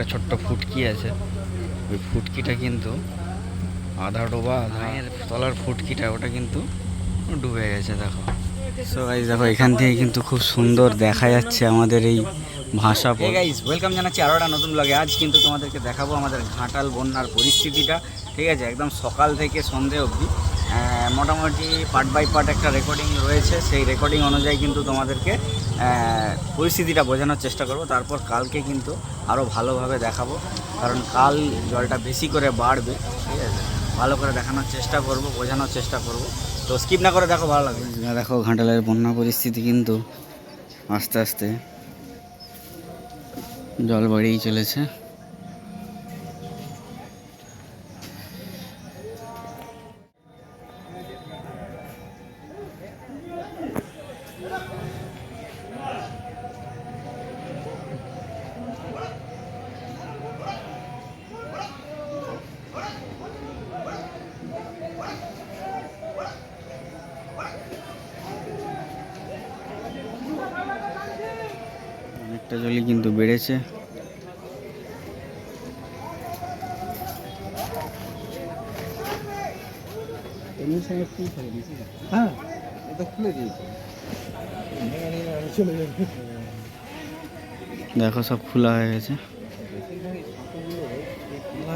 একটা ছোট্ট ফুটকি আছে। ওই ফুটকিটা কিন্তু আধা ডোবা আধায়ের তলার ফুটকিটা ওটা কিন্তু ডুবে গেছে দেখো। সো গাইজ দেখো এখান থেকে কিন্তু খুব সুন্দর দেখা যাচ্ছে আমাদের এই ভাষা গাইজ ওয়েলকাম জানাচ্ছি আরও একটা নতুন ব্লগে আজ কিন্তু তোমাদেরকে দেখাবো আমাদের ঘাটাল বন্যার পরিস্থিতিটা ঠিক আছে? একদম সকাল থেকে সন্ধে অবধি। মোটামুটি পার্ট বাই পার্ট একটা রেকর্ডিং রয়েছে। সেই রেকর্ডিং অনুযায়ী কিন্তু তোমাদেরকে পরিস্থিতিটা বোঝানোর চেষ্টা করব। তারপর কালকে কিন্তু আরও ভালোভাবে দেখাবো। কারণ কাল জলটা বেশি করে বাড়বে, ঠিক আছে? ভালো করে দেখানোর চেষ্টা করব, বোঝানোর চেষ্টা করব। তো স্কিপ না করে দেখো, ভালো লাগবে। দেখো, ঘাটালের বন্যা পরিস্থিতি কিন্তু আস্তে আস্তে জল বাড়িয়েই চলেছে। অনেকটা জলই কিন্তু বেড়েছে। হ্যাঁ। এটা খুলে দিয়েছে দেখো সব খোলা হয়ে গেছে।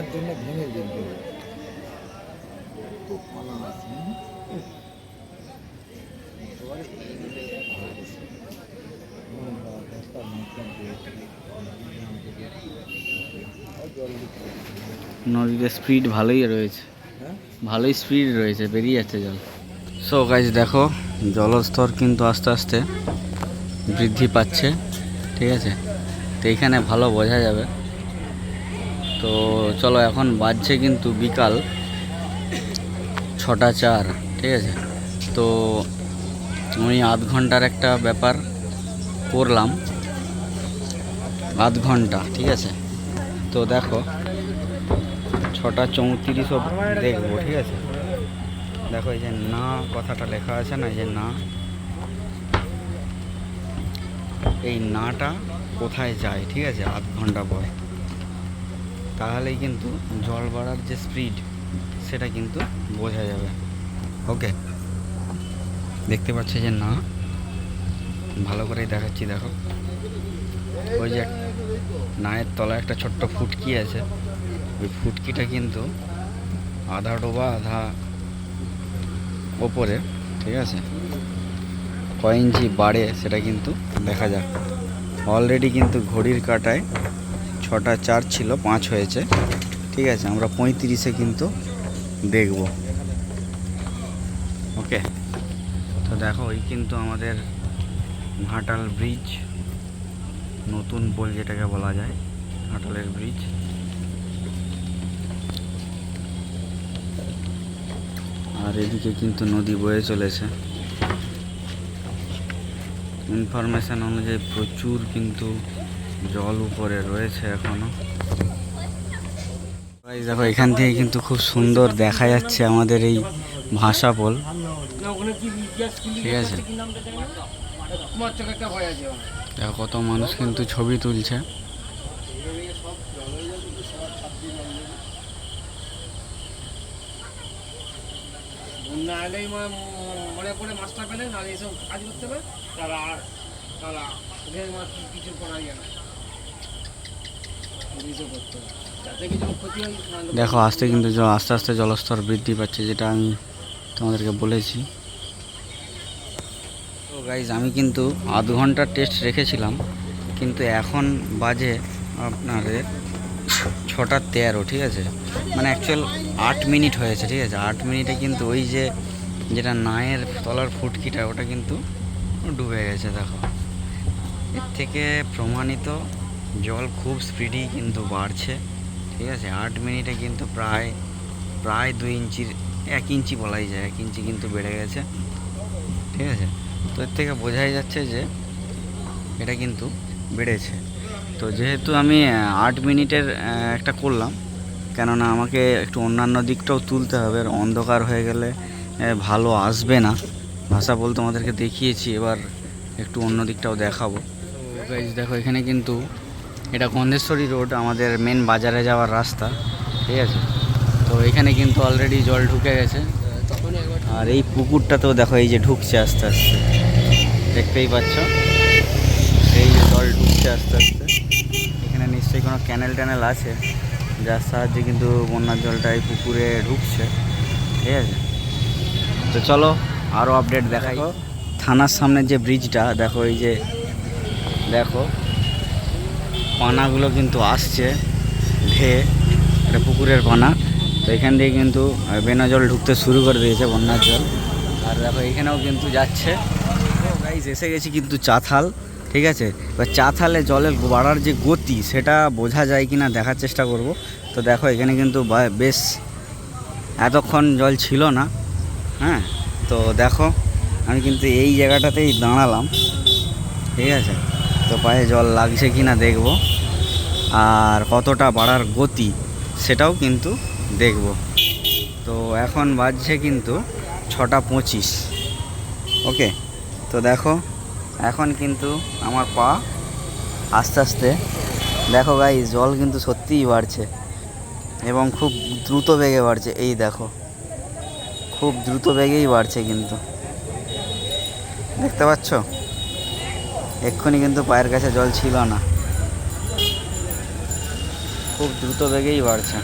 জন্য ভেঙে দিতে তো পালা আছে নদীতে স্পিড ভালোই রয়েছে। হ্যাঁ? ভালোই স্পিড রয়েছে বেরিয়ে যাচ্ছে জল। সো গাইজ দেখো জলস্তর কিন্তু আস্তে আস্তে বৃদ্ধি পাচ্ছে ঠিক আছে? তো এইখানে ভালো বোঝা যাবে। তো চলো এখন বাজছে কিন্তু বিকাল ছটা চার ঠিক আছে? তো আমি আধ ঘণ্টার একটা ব্যাপার করলাম। আধ ঘণ্টা, ঠিক আছে? তো দেখো, ছটা চৌত্রিশ দেখব, ঠিক আছে? দেখো এই যে না, কথাটা লেখা আছে না, এই যে না। এই নাটা কোথায় যায়, ঠিক আছে? আধ ঘণ্টা পর। তাহলেই কিন্তু জল বাড়ার যে স্পিড সেটা কিন্তু বোঝা যাবে। ওকে দেখতে পাচ্ছি যে না? ভালো করেই দেখাচ্ছি, দেখো। ওই যে নায়ের তলায় একটা ছোট্ট ফুটকি আছে। ওই ফুটকিটা কিন্তু আধা ডোবা, আধা ওপরে, ঠিক আছে? কয় ইঞ্চি বাড়ে সেটা কিন্তু দেখা যাক। অলরেডি কিন্তু ঘড়ির কাটায় ছটা চার ছিল, পাঁচ হয়েছে। ঠিক আছে, আমরা পঁয়ত্রিশে কিন্তু দেখব। ওকে, তো দেখো, ওই কিন্তু আমাদের ঘাটাল ব্রিজ। নতুন পোল যেটাকে বলা যায় ঘাটালের ব্রিজ আর এদিকে কিন্তু নদী বয়ে চলেছে। ইনফরমেশন অনুযায়ী প্রচুর কিন্তু জল উপরে রয়েছে এখনও। Guys, দেখো এখান থেকে কিন্তু খুব সুন্দর দেখা যাচ্ছে আমাদের এই ভাষা পোল। ঠিক আছে। দেখো কত মানুষ কিন্তু ছবি তুলছে। বন্যা মনে মাছটা পেলে নাহলে এসব কাজ করতে হবে। তারা আর তারা ওদের মাছ কিছু করা যায় না। এইসব করতে হবে। যাতে কিছু ক্ষতি নাহলে দেখো আস্তে কিন্তু আস্তে আস্তে জলস্তর বৃদ্ধি পাচ্ছে যেটা আমি তোমাদেরকে বলেছি। তো গাইজ আমি কিন্তু আধ ঘণ্টার টেস্ট রেখেছিলাম, কিন্তু এখন বাজে আপনার ছটা তেরো, ঠিক আছে? মানে অ্যাকচুয়াল আট মিনিট হয়েছে, ঠিক আছে? আট মিনিটে কিন্তু ওই যে, যেটা নায়ের তলার ফুটকিটা, ওটা কিন্তু ডুবে গেছে, দেখো। এর থেকে প্রমাণিত জল খুব স্পিডি কিন্তু বাড়ছে, ঠিক আছে? আট মিনিটে কিন্তু প্রায় প্রায় দুই ইঞ্চির, এক ইঞ্চি বলাই যায়, এক ইঞ্চি কিন্তু বেড়ে গেছে, ঠিক আছে? তো এর থেকে বোঝাই যাচ্ছে যে এটা কিন্তু বেড়েছে। তো যেহেতু আমি আট মিনিটের একটা করলাম, কেননা আমাকে একটু অন্যান্য দিকটাও তুলতে হবে অন্ধকার হয়ে গেলে ভালো আসবে না। ভাষা বলতে আমাদেরকে দেখিয়েছি, এবার একটু অন্য দিকটাও দেখাবো। গাইজ দেখো, এখানে কিন্তু এটা গন্ধেশ্বরী রোড, আমাদের মেন বাজারে যাওয়ার রাস্তা, ঠিক আছে? তো এখানে কিন্তু অলরেডি জল ঢুকে গেছে। আর এই পুকুরটাতেও দেখো, এই যে ঢুকছে আস্তে আস্তে। দেখতেই পাচ্ছ। এই যে জল ঢুকছে আস্তে আস্তে। এখানে নিশ্চয়ই কোনো ক্যানেল ট্যানেল আছে যার সাহায্যে কিন্তু বন্যার জলটা এই পুকুরে ঢুকছে। ঠিক আছে? তো চলো আরও আপডেট দেখাই। থানার সামনে যে ব্রিজটা দেখো এই যে দেখো। পানাগুলো কিন্তু আসছে ঢে এটা পুকুরের পানা। তো এখান দিয়ে কিন্তু বেনা জল ঢুকতে শুরু করে দিয়েছে বন্যার জল। আর দেখো এখানেও কিন্তু যাচ্ছে। গাইজ এসে গেছি কিন্তু চাথাল, ঠিক আছে? এবার চাথালে জলের বাড়ার যে গতি, সেটা বোঝা যায় কি না দেখার চেষ্টা করব। তো দেখো, এখানে কিন্তু বেশ এতক্ষণ জল ছিল না হ্যাঁ? তো দেখো, আমি কিন্তু এই জায়গাটাতেই দাঁড়ালাম, ঠিক আছে? তো পায়ে জল লাগছে কি না দেখব, আর কতটা বাড়ার গতি সেটাও কিন্তু দেখব। তো এখন বাজছে কিন্তু ছটা পঁচিশ, ওকে? তো দেখো, এখন কিন্তু আমার পা আস্তে আস্তে, দেখো গাই জল কিন্তু সত্যিই বাড়ছে এবং খুব দ্রুত বেগে বাড়ছে, এই দেখো, খুব দ্রুত বেগেই বাড়ছে কিন্তু। দেখতে পাচ্ছ? এক্ষুনি কিন্তু পায়ের কাছে জল ছিল না। খুব দ্রুত বেগেই বাড়ছে।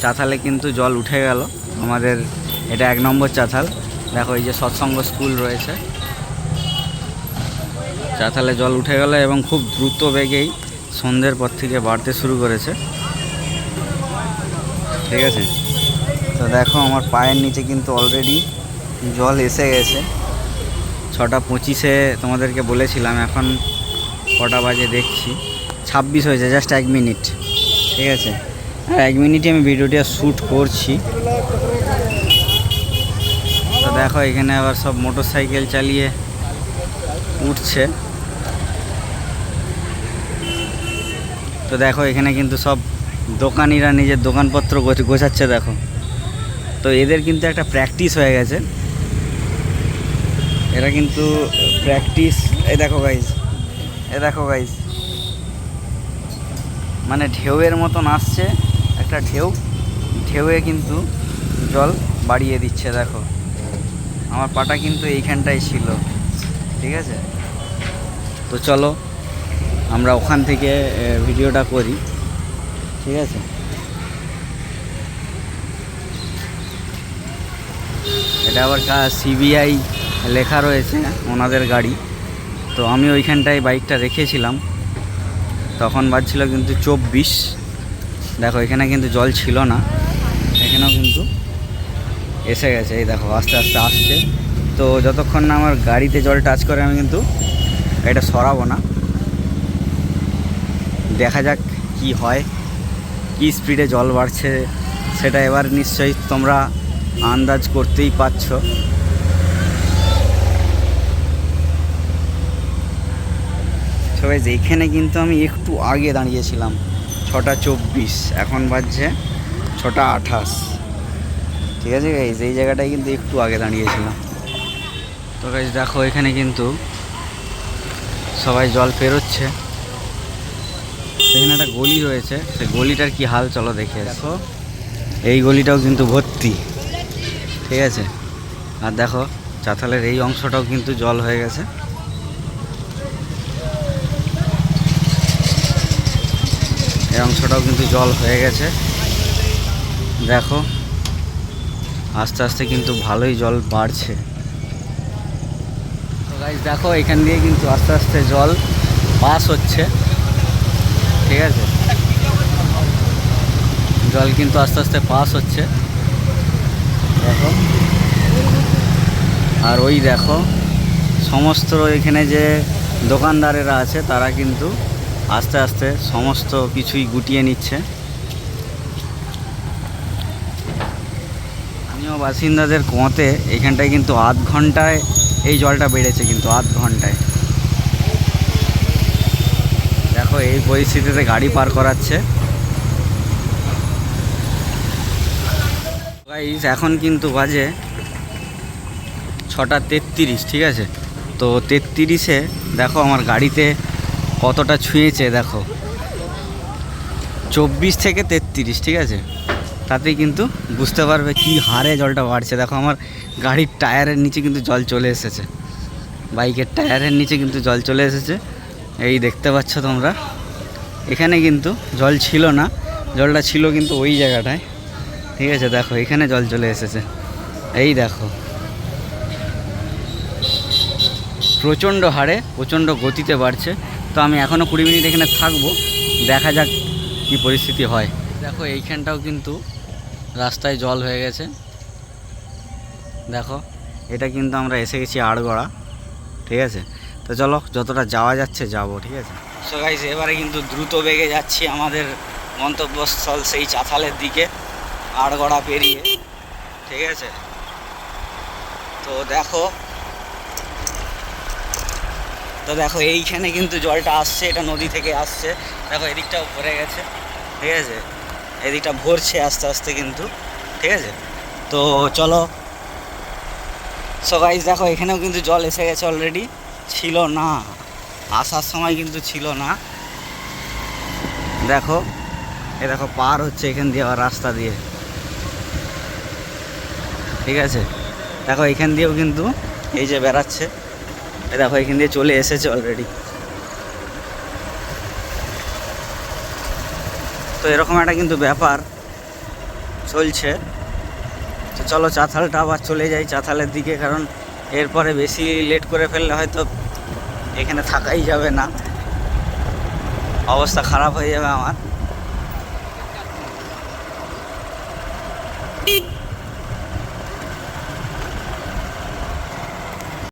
চাতালে কিন্তু জল উঠে গেল, আমাদের এটা এক নম্বর চাতাল দেখো এই যে সৎসঙ্গ স্কুল রয়েছে। চাতালে জল উঠে গেল এবং খুব দ্রুত বেগেই সন্ধ্যের পর থেকে বাড়তে শুরু করেছে। ঠিক আছে? তো দেখো আমার পায়ের নিচে কিন্তু অলরেডি জল এসে গেছে। ছটা পঁচিশে তোমাদেরকে বলেছিলাম, এখন কটা বাজে দেখছি। ছাব্বিশ হয়েছে জাস্ট এক মিনিট ঠিক আছে? আর এক মিনিটে আমি ভিডিওটা শ্যুট করছি। দেখো, এখানে আবার সব মোটর সাইকেল চালিয়ে উঠছে। তো দেখো, এখানে কিন্তু সব দোকানিরা নিজের দোকানপত্র গোছাচ্ছে, দেখো। তো এদের কিন্তু একটা প্র্যাকটিস হয়ে গেছে। এরা কিন্তু প্র্যাকটিস এই দেখো গাইজ এ দেখো গাইজ মানে ঢেউয়ের মতন আসছে, একটা ঢেউ। ঢেউয়ে কিন্তু জল বাড়িয়ে দিচ্ছে, দেখো। আমার পাটা কিন্তু এইখানটাই ছিল। ঠিক আছে? তো চলো, আমরা ওখান থেকে ভিডিওটা করি। ঠিক আছে? এটা আবার কা, সিবিআই লেখা রয়েছে ওনাদের গাড়ি। তো আমি ওইখানটায় বাইকটা রেখেছিলাম। তখন বাজছিল কিন্তু চব্বিশ। দেখো, এখানে কিন্তু জল ছিল না। এখানেও কিন্তু এসে গেছে, এই দেখো, আস্তে আস্তে আসছে। তো যতক্ষণ না আমার গাড়িতে জল টাচ করে, আমি কিন্তু এটা সরাবো না। দেখা যাক কি হয়, কি স্পিডে জল বাড়ছে, সেটা এবার নিশ্চয়ই তোমরা আন্দাজ করতেই পারছ। সবাই এখানে কিন্তু আমি একটু আগে দাঁড়িয়েছিলাম, ছটা চব্বিশ, এখন বাজছে ছটা আঠাশ। ঠিক আছে গাইজ এই জায়গাটায় কিন্তু একটু আগে দাঁড়িয়েছিলাম। তো গাইজ দেখো এখানে কিন্তু সবাই জল পেরোচ্ছে। এখানে একটা গলি রয়েছে সেই গলিটার কি হাল চলো দেখে দেখো। এই গলিটাও কিন্তু ভর্তি ঠিক আছে? আর দেখো চাতালের এই অংশটাও কিন্তু জল হয়ে গেছে। এই অংশটাও কিন্তু জল হয়ে গেছে। দেখো আস্তে আস্তে কিন্তু ভালোই জল বাড়ছে। দেখো, এখান দিয়ে কিন্তু আস্তে আস্তে জল পাস হচ্ছে। ঠিক আছে? জল কিন্তু আস্তে আস্তে পাস হচ্ছে। দেখো। আর ওই দেখো, সমস্ত এখানে যে দোকানদারেরা আছে, তারা কিন্তু আস্তে আস্তে সমস্ত কিছুই গুটিয়ে নিচ্ছে। বাসিন্দাদের কোঁতে এখানটায় কিন্তু আধ ঘন্টায় এই জলটা বেড়েছে কিন্তু আধ ঘন্টায়। দেখো, এই পরিস্থিতিতে গাড়ি পার করাচ্ছে। এখন কিন্তু বাজে ছটা তেত্রিশ, ঠিক আছে? তো তেত্রিশে দেখো আমার গাড়িতে কতটা ছুঁয়েছে, দেখো। চব্বিশ থেকে তেত্রিশ, ঠিক আছে? তাতেই কিন্তু বুঝতে পারবে কি হারে জলটা বাড়ছে। দেখো আমার গাড়ির টায়ারের নিচে কিন্তু জল চলে এসেছে। বাইকের টায়ারের নিচে কিন্তু জল চলে এসেছে। এই দেখতে পাচ্ছ তোমরা। এখানে কিন্তু জল ছিল না। জলটা ছিল কিন্তু ওই জায়গাটায়। ঠিক আছে, দেখো, এখানে জল চলে এসেছে। এই দেখো। প্রচণ্ড হারে, প্রচণ্ড গতিতে বাড়ছে। তো আমি এখনও কুড়ি মিনিট এখানে থাকব। দেখা যাক কী পরিস্থিতি হয়। দেখো, এইখানটাও কিন্তু রাস্তায় জল হয়ে গেছে। দেখো, এটা কিন্তু আমরা এসে গেছি আড়গড়া, ঠিক আছে? তো চলো, যতটা যাওয়া যাচ্ছে যাব, ঠিক আছে? সো এবারে কিন্তু দ্রুত বেগে যাচ্ছি আমাদের গন্তব্যস্থল সেই চাথালের দিকে, আড়গড়া পেরিয়ে, ঠিক আছে? তো দেখো তো দেখো, এইখানে কিন্তু জলটা আসছে, এটা নদী থেকে আসছে। দেখো, এদিকটাও ভরে গেছে, ঠিক আছে? এদিকটা ভরছে আস্তে আস্তে কিন্তু, ঠিক আছে? তো চলো। সো গাইস দেখো, এখানেও কিন্তু জল এসে গেছে অলরেডি ছিল না। আসার সময় কিন্তু ছিল না। দেখো, এ দেখো, পার হচ্ছে এখান দিয়ে আবার রাস্তা দিয়ে। ঠিক আছে? দেখো, এখান দিয়েও কিন্তু এই যে বেড়াচ্ছে। এ দেখো, এখান দিয়ে চলে এসেছে অলরেডি তো এরকম একটা কিন্তু ব্যাপার চলছে। তো চলো চাথালটা আবার চলে যাই চাথালের দিকে, কারণ এরপরে বেশি লেট করে ফেললে হয়তো এখানে থাকাই যাবে না। অবস্থা খারাপ হয়ে যাবে আমার।